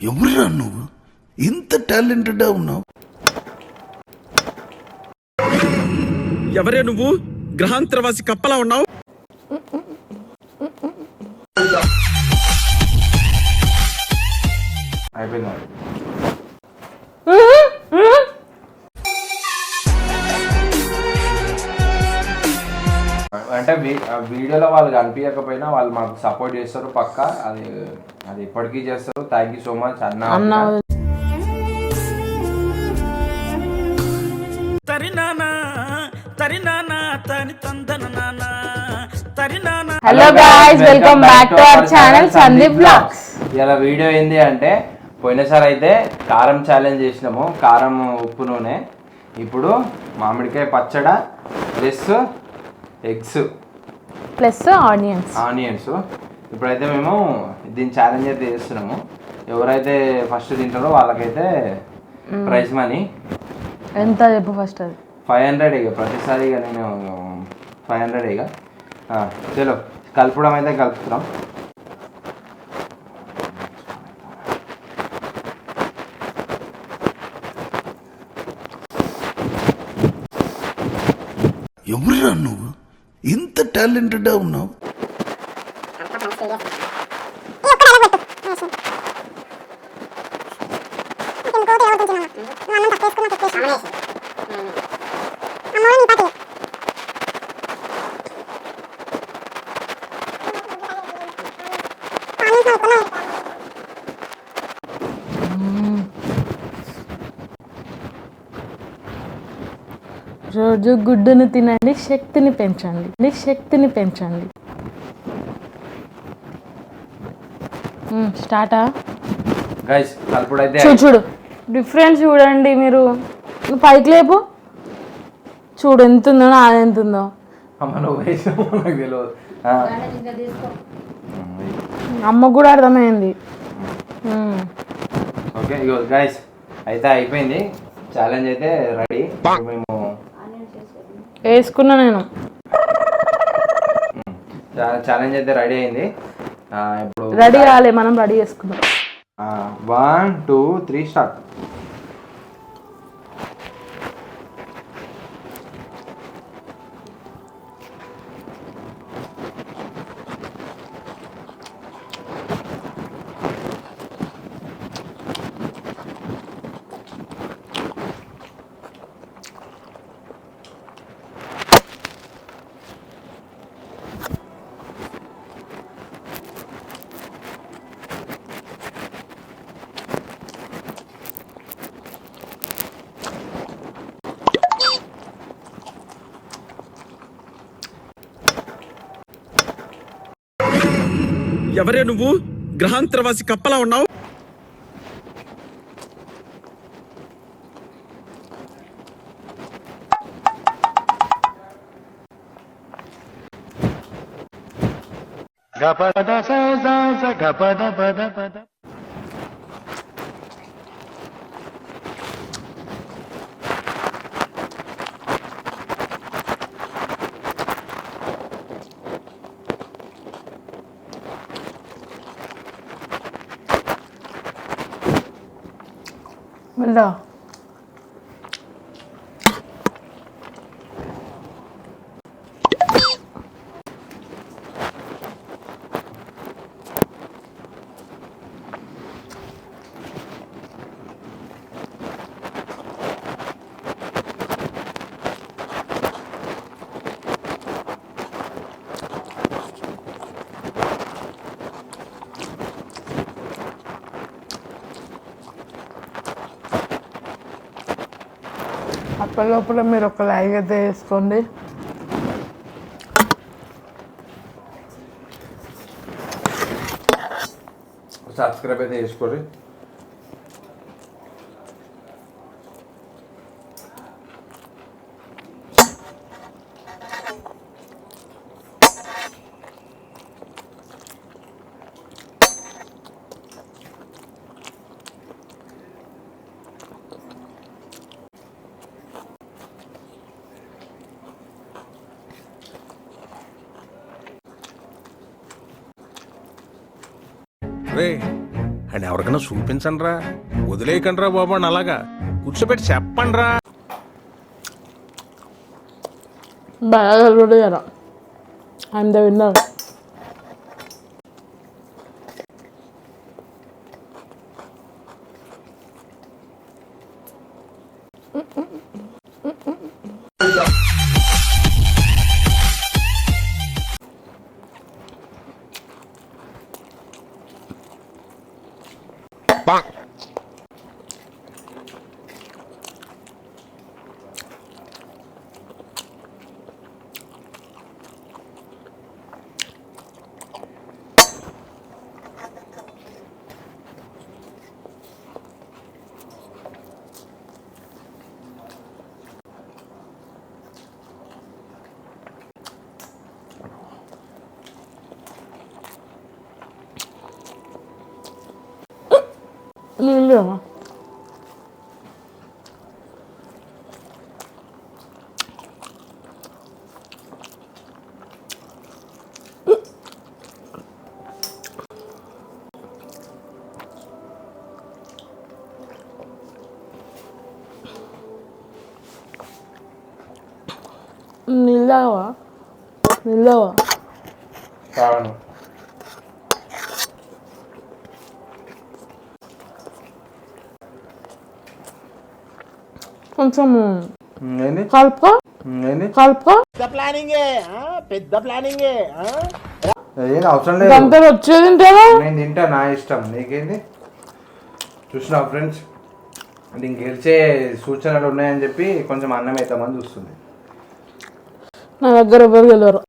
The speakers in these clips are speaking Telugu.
ఎవరురా నువ్వు? ఇంత టాలెంటెడ్ ఉన్నావు? ఎవరే నువ్వు? గ్రహాంతరవాసి కప్పలా ఉన్నావు? అయిపోయింది? అంటే వీడియోలో వాళ్ళు కనిపించకపోయినా వాళ్ళు మాకు సపోర్ట్ చేస్తారు పక్క. అది అది ఎప్పటికీ చేస్తారు. థ్యాంక్ యూ సో మచ్ అన్న తరినానా తరినానా తని తందన నానా తరినానా hello guys welcome back to our channel Sandeep vlogs ఇలా వీడియో ఏంది అంటే పోయినసారి అయితే కారం ఛాలెంజ్ చేసినాము కారం ఉప్పు నూనె ఇప్పుడు మామిడికాయ పచ్చడ plus eggs plus onions. Onions. ఇప్పుడైతే మేము దీని ఛాలెంజ్ అయితే చేస్తున్నాము. ఎవరైతే ఫస్ట్ తింటారో వాళ్ళకైతే ప్రైజ్ మనీ ఎంత చెప్పు ఫస్ట్ అది. ఫైవ్ హండ్రెడ్ ఇక ప్రతిసారి ఇక నేను ఫైవ్ హండ్రెడ్ ఇక. ఆ, చలో కలపడం అయితే కలుపుతున్నాం ఎవరురా నువ్వు? ఇంత టాలెంటెడ్గా ఉన్నావు? రోజు గుడ్డును తినండి శక్తిని పెంచండి. నీ శక్తిని పెంచండి. స్టార్టా? గైస్ కలుపుడు అయితే చూడు చూడు. డిఫరెన్స్ చూడండి మీరు. నువ్వు పైకి లేపు. చూడు ఎంత ఉందో నాది ఎంత ఉందో. అమ్మ కూడా అర్థమైంది. ఓకే గైస్ అయితే అయిపోయింది. ఛాలెంజ్ అయితే రెడీ మేము వేసుకున్నా నేను. ఛాలెంజ్ అయితే రెడీ అయింది. ఇప్పుడు రెడీ కాలే మనం రెడీ చేసుకున్నాం వన్ టూ త్రీ స్టార్ట్. ఎవరే నువ్వు? గ్రహాంతరవాసి కప్పలా ఉన్నావు? بالله. లోపల మీరు ఒక లైక్ అయితే వేసుకోండి. సబ్స్క్రైబ్ అయితే చేసుకోండి రే అండ్ ఎవరికైనా చూపించండి రా వదిలేయకండి రా బాబు అని అలాగా. కూర్చోబెట్టి చెప్పండి రా బాగా I'm the winner ly lửa mình lâu à? Mình lâu à? కొంచెం ఏంది? కలుపుకో. ఏంది? కలుపుకో. ఏం అవసరం లేదు. గంట వచ్చేది తింటావా? నేను తింటా నా ఇష్టం. నీకేంది? చూసినా ఫ్రెండ్స్ దీనికి గెలిచే సూచనలు ఉన్నాయని చెప్పి కొంచెం అన్నం అవుతామని చూస్తుంది నా దగ్గర ఎవరు గెలవరు?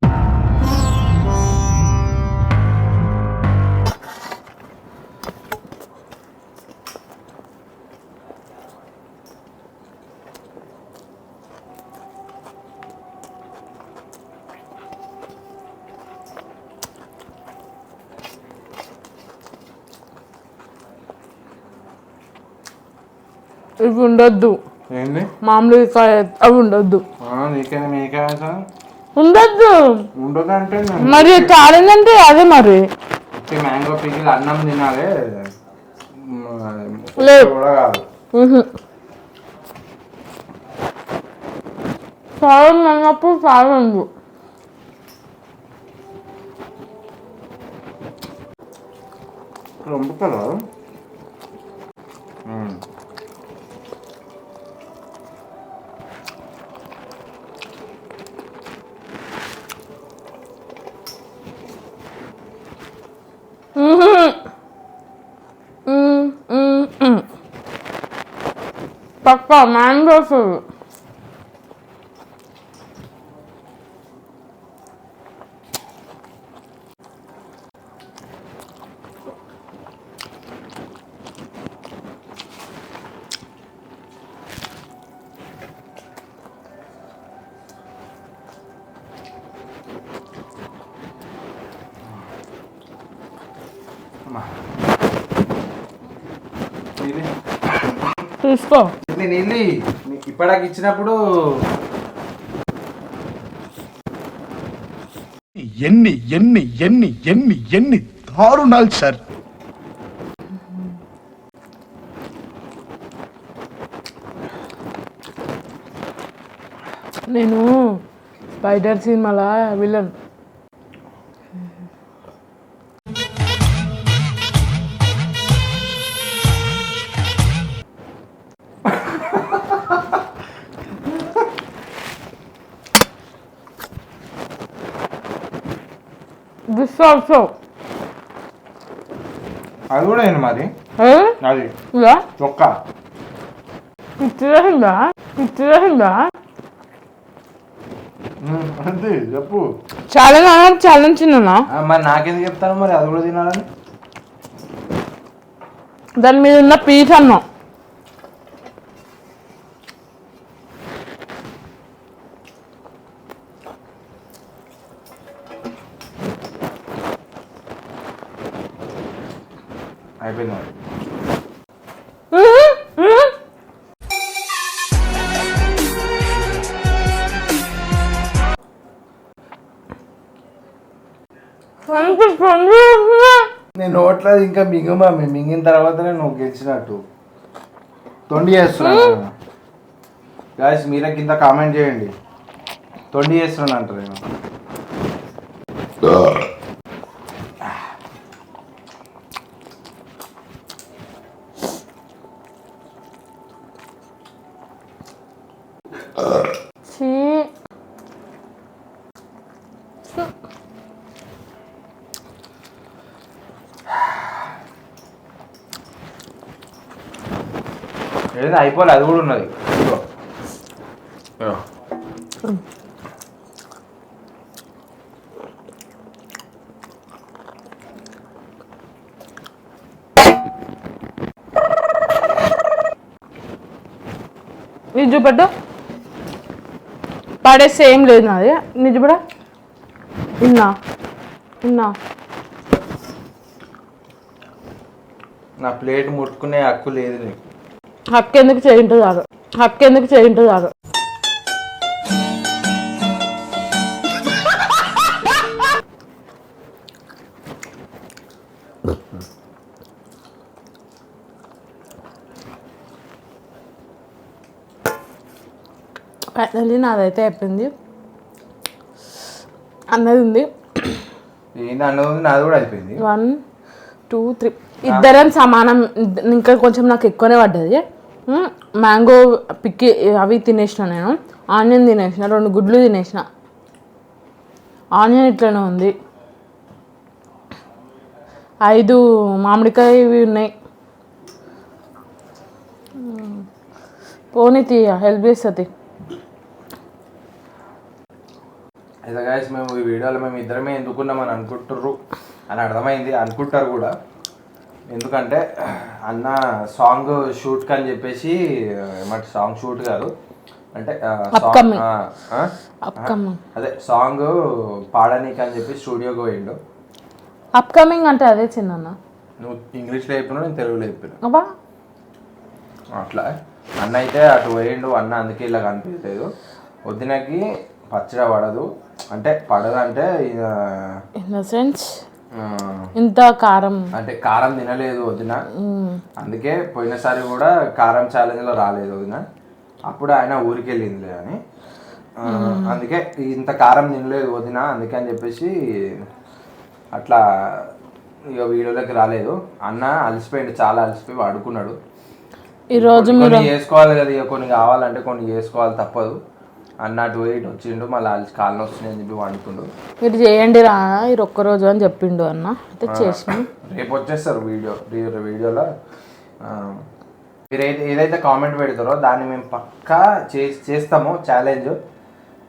ఇవి ఉండొద్దు. ఏంది? మామూలుగా అవి ఉండొద్దు. నీకేనా మీకే ఉండొద్దు. ఉండదు అంటే మరి ఛాలెంజ్ అంటే అదే మరి. మ్యాంగో పిగిల్ అన్నం తినాలి. లేదు. కూడా కాదు. ఛాలెంజ్ అన్నప్పుడు 아빠 만들었어. 엄마. 왜 이래? 됐어. నేను వెళ్ళి నీకు ఇప్పటికి ఇచ్చినప్పుడు ఎన్ని ఎన్ని ఎన్ని ఎన్ని ఎన్ని దారుణాలు సార్. నేను స్పైడర్ సినిమాలో విలన్ దిస్ ఆల్సో అది కూడా ఏంటి మరి? అది. ఇలా చొక్క పిచ్చి వేసిందా అంతే చెప్పు. ఛాలెంజ్ అన్నారు ఛాలెంజ్ చిన్న మరి నాకెందుకు చెప్తాను మరి? అది కూడా తినాలని? దాని మీద ఉన్న పీస్ అన్నాం. అయిపోయింది మరి. నేను నోట్లో ఇంకా మింగు మమ్మీ మింగిన తర్వాతనే నువ్వు గెలిచినట్టు. తొండి చేస్తున్నాను గాయస్ మీరే కింద కామెంట్ చేయండి. తొండి చేస్తున్నాను అంటారు నేను చీ అయిపోలే అది కూడా ఉన్నది. ఇది చూపెట్టు పడేస్తే ఏం లేదు నాది నీ చూపడా ఇన్నా ఇన్నా నా ప్లేట్ ముట్టుకునే హక్కు లేదు నీకు హక్కు ఎందుకు చేయింటూ చాలు హక్కు ఎందుకు చేయింటూ చాలు ఫైనల్లీ నాదైతే అయిపోయింది. అన్నది ఉంది ఏంది అన్నది నాది కూడా అయిపోయింది. One two three. ఇద్దరం సమానం. ఇంకా కొంచెం నాకు ఎక్కువనే పడ్డది. మ్యాంగో పిక్కి అవి తినేసిన నేను ఆనియన్ తినేసిన రెండు గుడ్లు తినేసిన. ఆనియన్ ఇట్లనే ఉంది. ఐదు మామిడికాయ ఇవి ఉన్నాయి. పోనీ తీయ హెల్ప్ చేస్తుంది అయితే గాయస్ మేము ఈ వీడియోలో మేము ఇద్దరమే ఎందుకున్నామని అనుకుంటుర్రు అని అర్థమైంది అనుకుంటారు కూడా. ఎందుకంటే అన్న సాంగ్ షూట్ అని చెప్పేసి ఏమంటే సాంగ్ షూట్ కాదు. అంటే అదే సాంగ్ పాడనీకి అని చెప్పి స్టూడియోకి పోయిండు. అప్కమింగ్ అంటే అదే చిన్న నువ్వు ఇంగ్లీష్లో చెప్పినా నేను తెలుగులో చెప్పిన. అట్లా. అన్న అయితే అటు పోయిండు అన్న అందుకే ఇలా కనిపించలేదు. వదినకి పచ్చడి పడదు. అంటే పడదు అంటే ఇన్ ద సెన్స్ ఇంత కారం. అంటే కారం తినలేదు వదిన. అందుకే పోయినసారి కూడా కారం ఛాలెంజ్లో రాలేదు వదిన. అప్పుడు ఆయన ఊరికి వెళ్ళిందిలే అని అందుకే ఇంత కారం తినలేదు వదిన అందుకే అని చెప్పేసి అట్లా ఇక వీడియోలోకి రాలేదు. అన్న అలసిపోయిండు చాలా అలసిపోయి వాడుకున్నాడు. ఈరోజు మీరు కొన్ని చేసుకోవాలి కదా ఇక కొన్ని కావాలంటే కొన్ని చేసుకోవాలి తప్పదు. అన్న అటు పోయి ఇటు వచ్చిండు మళ్ళీ కాళ్ళు వస్తున్నాయి అని చెప్పి వండుకుండు మీరు చేయండి రా ఇది ఒక్కరోజు అని చెప్పిండు అన్న. అయితే చేసిన. రేపు వచ్చేస్తారు వీడియో వీడియోలో. మీరు ఏది ఏదైతే కామెంట్ పెడతారో దాన్ని మేము పక్కా చే చేస్తాము ఛాలెంజ్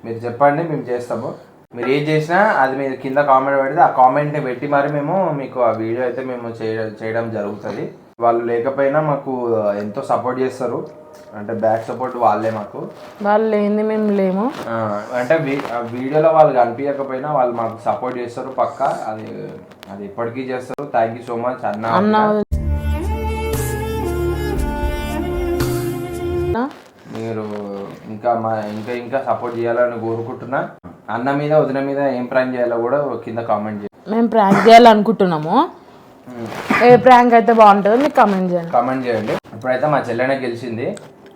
మీరు చెప్పండి మేము చేస్తాము. మీరు ఏం చేసినా అది మీరు కింద కామెంట్ పెడితే ఆ కామెంట్ని పెట్టి మరి మేము మీకు ఆ వీడియో అయితే మేము చేయడం చేయడం జరుగుతుంది. వాళ్ళు లేకపోయినా మాకు ఎంతో సపోర్ట్ చేస్తారు. అంటే బ్యాక్ సపోర్ట్ వాళ్ళే మాకు. వాళ్ళు లేని మేము లేము. అంటే వీడియోలో వాళ్ళు కనిపించకపోయినా వాళ్ళు మాకు సపోర్ట్ చేస్తారు పక్క. అది అది ఎప్పటికీ చేస్తారు. థ్యాంక్ యూ సో మచ్ అన్న అన్న. మీరు ఇంకా మా ఇంకా ఇంకా సపోర్ట్ చేయాలని కోరుకుంటున్నా. అన్న మీద వదిన మీద ఏం ప్రాంక్ చేయాలో కూడా కింద కామెంట్ చేయండి. మేము ప్రాంక్ చేయాలనుకుంటున్నాము. ఏ ప్రాంక్ అయితే బాగుంటుందో మీకు కమెంట్ చేయండి. కామెంట్ చేయండి. ఇప్పుడైతే మా చెల్లెనే గెలిచింది.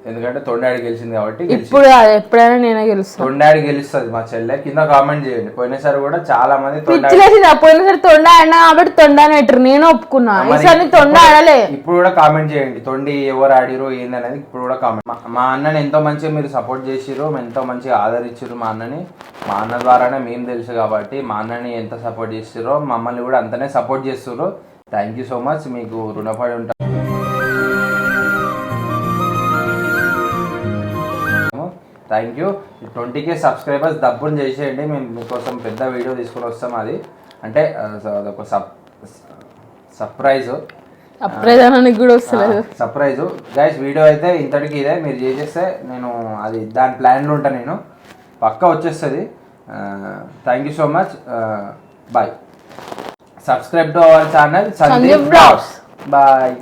ఎందుకంటే తొండాడి గెలిచింది కాబట్టి ఇప్పుడు ఎప్పుడైనా నేనే గెలుస్తాను తొండాడి గెలుస్తుంది మా చెల్లె. కింద కామెంట్ చేయండి. పోయినసారి కూడా చాలా మంది తొండాడి పిచ్చిలేసింది పోయినసారి తొండ ఆడినా కాబట్టి తొండ నెట్టరు నేను ఒప్పుకున్నా. ఈసారి తొండ ఆడలే ఇప్పుడు కూడా కామెంట్ చేయండి. తొండి ఎవరు ఆడిరు ఏందనేది ఇప్పుడు కూడా కామెంట్ మా- అన్నని ఎంతో మంచిగా మీరు సపోర్ట్ చేసిర్రు. ఎంతో మంచిగా ఆదరించారు మా అన్నని. మా అన్న ద్వారానే మేము తెలుసు కాబట్టి మా అన్నని ఎంత సపోర్ట్ చేసిర్రో మమ్మల్ని కూడా అంతనే సపోర్ట్ చేస్తుర్రు. థ్యాంక్ యూ సో మచ్ మీకు రుణపడి ఉంటాం thank you twenty K subscribers డబ్బుని చేసేయండి. మేము మీకోసం పెద్ద వీడియో తీసుకొని వస్తాం అది. అంటే అదొక సబ్ సర్ప్రైజ్ అప్రధానానికి కూడా వస్తలేదు. సర్ప్రైజ్ గైస్ వీడియో అయితే ఇంతటికి ఇదే. మీరు చేసేస్తే నేను అది దాని ప్లాన్లో ఉంటా నేను. పక్కా వచ్చేస్తుంది. Thank you so much bye subscribe to our channel Vlogs. Bye